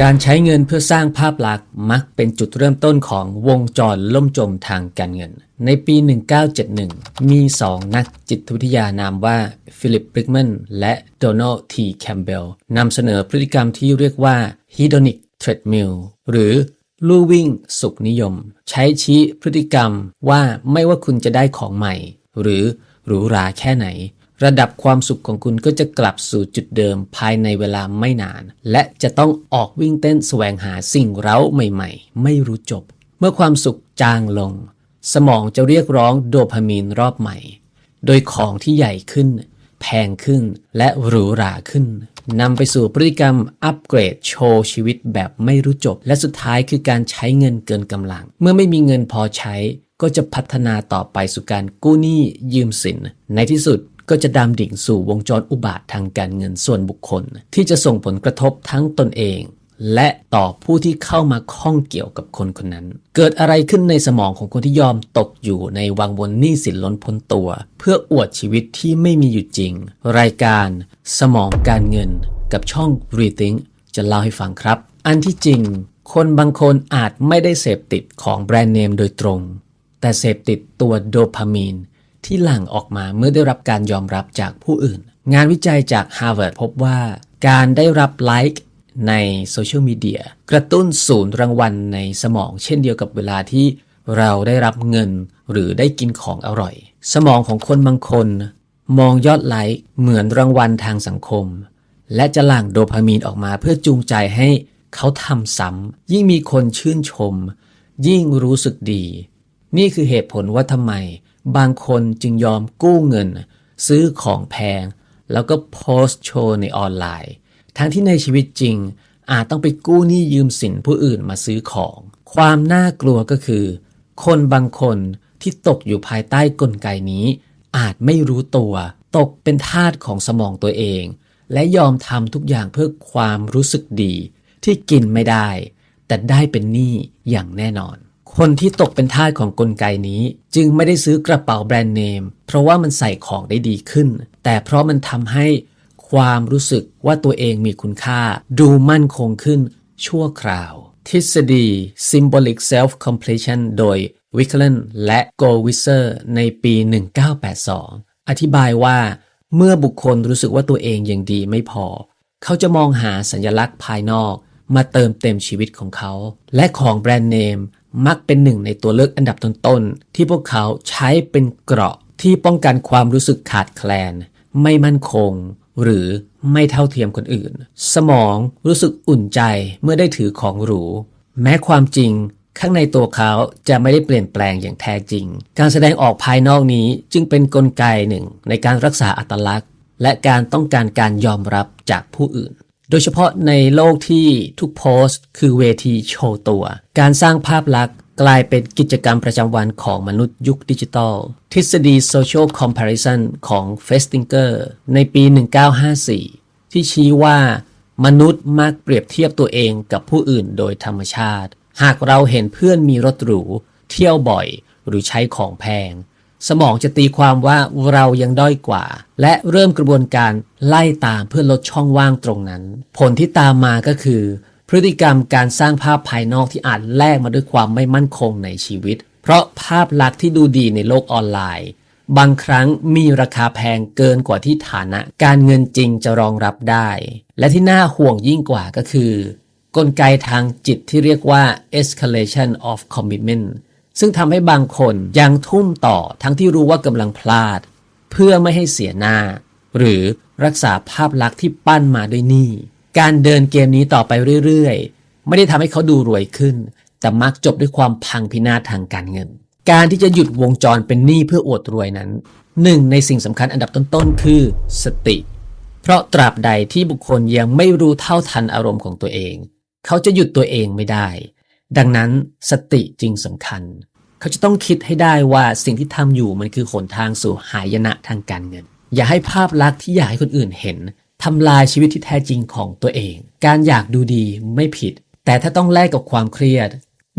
การใช้เงินเพื่อสร้างภาพลักษณ์มักเป็นจุดเริ่มต้นของวงจรล่มจมทางการเงิน ในปี 1971 มีสองนักจิตวิทยานามว่าฟิลิปบริกแมนและโดนัลด์ทีแคมเบลนำเสนอพฤติกรรมที่เรียกว่า hedonic treadmill หรือลู่วิ่งสุขนิยม ใช้ชี้พฤติกรรมว่าไม่ว่าคุณจะได้ของใหม่ หรือหรูหราแค่ไหน ระดับความสุขของคุณก็จะกลับสู่จุดเดิมภายในเวลาไม่นาน และจะต้องออกวิ่งเต้นแสวงหาสิ่งเร้าใหม่ๆ ไม่รู้จบ เมื่อความสุขจางลง สมองจะเรียกร้องโดพามีนรอบใหม่ โดยของที่ใหญ่ขึ้น แพงขึ้นและหรูหราขึ้นนำไปสู่พฤติกรรมอัปเกรดโชว์ชีวิตแบบไม่รู้จบ และสุดท้ายคือการใช้เงินเกินกำลัง เมื่อไม่มีเงินพอใช้ก็จะพัฒนาต่อไปสู่การกู้หนี้ยืมสิน ในที่สุด ก็จะดำดิ่งสู่วงจรอุบาททางการเงินส่วนบุคคล ที่จะส่งผลกระทบทั้งตนเอง และต่อผู้ที่เข้ามาข้องเกี่ยวกับคนคนนั้น เกิดอะไรขึ้นในสมองของคนที่ยอมตกอยู่ในวังวนหนี้สินล้นพ้นตัว เพื่ออวดชีวิตที่ไม่มีอยู่จริง รายการสมองการเงินกับช่อง Rethink จะเล่าให้ฟังครับ อันที่จริง คนบางคนอาจไม่ได้เสพติดของแบรนด์เนมโดยตรง แต่เสพติดตัวโดพามีน ที่หลั่งออกมาเมื่อได้รับการยอมรับจากผู้อื่น งานวิจัยจาก Harvard พบว่า การได้รับไลค์ในโซเชียลมีเดียกระตุ้นศูนย์รางวัลในสมอง เช่นเดียวกับเวลาที่เราได้รับเงินหรือได้กินของอร่อย สมองของคนบางคน มองยอดไลค์เหมือนรางวัลทางสังคม และจะหลั่งโดพามีนออกมาเพื่อจูงใจให้เขาทำซ้ำยิ่งมีคนชื่นชม ยิ่งรู้สึกดี นี่คือเหตุผลว่าทำไม บางคนจึงยอมกู้เงิน ซื้อของแพง แล้วก็โพสต์โชว์ในออนไลน์ ทั้งที่ในชีวิตจริง อาจต้องไปกู้หนี้ยืมสินผู้อื่นมาซื้อของ ความน่ากลัวก็คือ คนบางคนที่ตกอยู่ภายใต้กลไกนี้ อาจไม่รู้ตัว ตกเป็นทาสของสมองตัวเอง และยอมทำทุกอย่างเพื่อความรู้สึกดี ที่กินไม่ได้ แต่ได้เป็นหนี้อย่างแน่นอน คนที่ตกเป็นทาสของกลไกนี้ จึงไม่ได้ซื้อกระเป๋าแบรนด์เนม เพราะว่ามันใส่ของได้ดีขึ้น แต่เพราะมันทำให้ความรู้สึกว่าตัวเองมีคุณค่า ดูมั่นคงขึ้นชั่วคราว ทฤษฎี symbolic self completion โดย w i c k l a n และ g o w i s e r ในปี 1982 อธิบายว่า เมื่อบุคคลรู้สึกว่าตัวเองยังดีไม่พอ เขาจะมองหาสัญลักษณ์ภายนอก มาเติมเต็มชีวิตของเขา และของแบรนด์เนม มักเป็นหนึ่งในตัวเลือกอันดับต้นๆ ที่พวกเขาใช้เป็นเกราะที่ป้องกันความรู้สึกขาดแคลน ไม่มั่นคง หรือไม่เท่าเทียมคนอื่น สมองรู้สึกอุ่นใจเมื่อได้ถือของหรู แม้ความจริงข้างในตัวเขาจะไม่ได้เปลี่ยนแปลงอย่างแท้จริง การแสดงออกภายนอกนี้จึงเป็นนกลไกหนึ่งในการรักษาอัตลักษณ์ และการต้องการการยอมรับจากผู้อื่น โดยเฉพาะในโลกที่ทุกโพสต์ คือเวทีโชว์ตัว การสร้างภาพลักษณ์กลายเป็นกิจกรรมประจำวันของมนุษย์ยุคดิจิทัลทฤษฎี social comparison ของ Festinger ในปี 1954 ที่ชี้ว่ามนุษย์มักเปรียบเทียบตัวเองกับผู้อื่นโดยธรรมชาติ หากเราเห็นเพื่อนมีรถหรู เที่ยวบ่อย หรือใช้ของแพง สมองจะตีความว่าเรายังด้อยกว่า และเริ่มกระบวนการไล่ตามเพื่อลดช่องว่างตรงนั้น ผลที่ตามมาก็คือ พฤติกรรมการสร้างภาพภายนอกที่อาจแลกมาด้วยความไม่มั่นคงในชีวิต เพราะภาพลักษณ์ที่ดูดีในโลกออนไลน์ บางครั้งมีราคาแพงเกินกว่าที่ฐานะการเงินจริงจะรองรับได้ และที่น่าห่วงยิ่งกว่าก็คือ กลไกทางจิตที่เรียกว่า escalation of commitment ซึ่งทำให้บางคนยังทุ่มต่อทั้งที่รู้ว่ากำลังพลาด เพื่อไม่ให้เสียหน้า หรือรักษาภาพลักษณ์ที่ปั้นมาด้วยหนี้การเดินเกมนี้ต่อไปเรื่อยๆ ไม่ได้ทำให้เขาดูรวยขึ้น แต่มักจบด้วยความพังพินาศทางการเงิน การที่จะหยุดวงจรเป็นหนี้เพื่ออวดรวยนั้นหนึ่งในสิ่งสำคัญอันดับต้นๆ คือ สติ เพราะตราบใดที่บุคคลยังไม่รู้เท่าทันอารมณ์ของตัวเอง เขาจะหยุดตัวเองไม่ได้ ดังนั้นสติจึงสำคัญ เขาจะต้องคิดให้ได้ว่าสิ่งที่ทำอยู่มันคือหนทางสู่หายนะทางการเงิน อย่าให้ภาพลักษณ์ที่อยากให้คนอื่นเห็นทำลายชีวิตที่แท้จริงของตัวเอง การอยากดูดีไม่ผิด แต่ถ้าต้องแลกกับความเครียด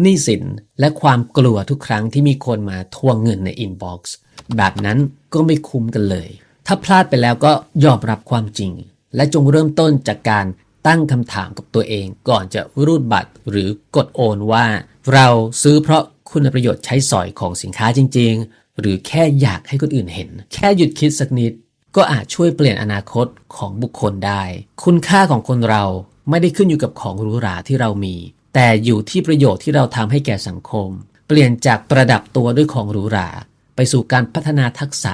หนี้สินและความกลัวทุกครั้งที่มีคนมาทวงเงินในอินบ็อกซ์แบบนั้นก็ไม่คุ้มกันเลย ถ้าพลาดไปแล้วก็ยอมรับความจริง และจงเริ่มต้นจากการ ตั้งคำถามกับตัวเองก่อนจะรูดบัตรหรือกดโอนว่า เราซื้อเพราะคุณประโยชน์ใช้สอยของสินค้าจริง ๆ หรือแค่อยากให้คนอื่นเห็น แค่หยุดคิดสักนิด ก็อาจช่วยเปลี่ยนอนาคตของบุคคลได้ คุณค่าของคนเราไม่ได้ขึ้นอยู่กับของหรูหราที่เรามี แต่อยู่ที่ประโยชน์ที่เราทำให้แก่สังคม เปลี่ยนจากประดับตัวด้วยของหรูหรา ไปสู่การพัฒนาทักษะ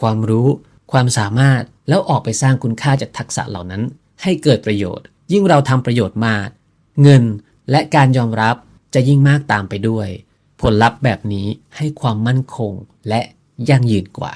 ความรู้ ความสามารถแล้วออกไปสร้างคุณค่าจากทักษะเหล่านั้น ให้เกิดประโยชน์ ยิ่งเราทำประโยชน์มาก เงินและการยอมรับจะยิ่งมากตามไปด้วย ผลลัพธ์แบบนี้ให้ความมั่นคงและยั่งยืนกว่า